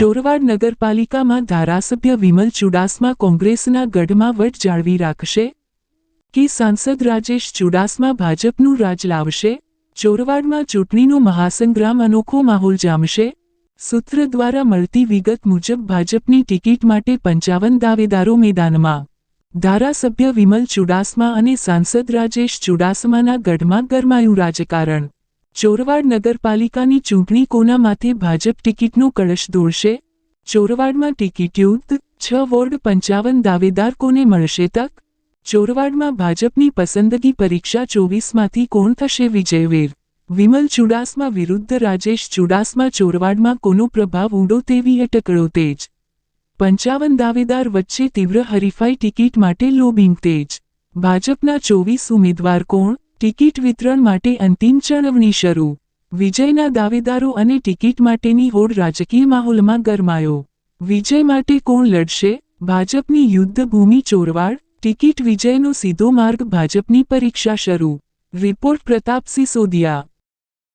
ચોરવાડ નગરપાલિકામાં ધારાસભ્ય વિમલ ચુડાસમા કોંગ્રેસના ગઢમાં વટ જાળવી રાખશે? કે સાંસદ રાજેશ ચુડાસમા ભાજપનું રાજ લાવશે? ચોરવાડમાં ચૂંટણીનો મહાસંગ્રામ અનોખો માહોલ જામશે? સૂત્ર દ્વારા મળતી વિગત મુજબ ભાજપની ટિકિટ માટે પંચાવન દાવેદારો મેદાનમાં. ધારાસભ્ય વિમલ ચુડાસમા અને સાંસદ રાજેશ ચુડાસમાના ગઢમાં ગરમાયું રાજકારણ. ચોરવાડ નગરપાલિકાની ચૂંટણી કોના માથે ભાજપ ટિકિટનો કળશ દોડશે? ચોરવાડમાં ટિકિટ યુદ્ધ, છ વોર્ડ પંચાવન દાવેદાર કોને મળશે તક? ચોરવાડમાં ભાજપની પસંદગી પરીક્ષા ચોવીસમાંથી કોણ થશે વિજયવેર વિમલ ચુડાસમા વિરુદ્ધ રાજેશ ચુડાસમા ચોરવાડમાં કોનો પ્રભાવ ઊંડો તેવી અટકળો તેજ? પંચાવન દાવેદાર વચ્ચે તીવ્ર હરીફાઈ ટિકિટ માટે લોબિંગ તેજ? ભાજપના ચોવીસ ઉમેદવાર કોણ? ટિકિટ વિતરણ માટે અંતિમ ચળવણી શરૂ. વિજયના દાવેદારો અને ટિકિટ માટેની હોડ રાજકીય માહોલમાં ગરમાયો. વિજય માટે કોણ લડશે? ભાજપની યુદ્ધભૂમિ ચોરવાડ. ટિકિટ વિજયનો સીધો માર્ગ ભાજપની પરીક્ષા શરૂ. રિપોર્ટ પ્રતાપસિંહ સોદિયા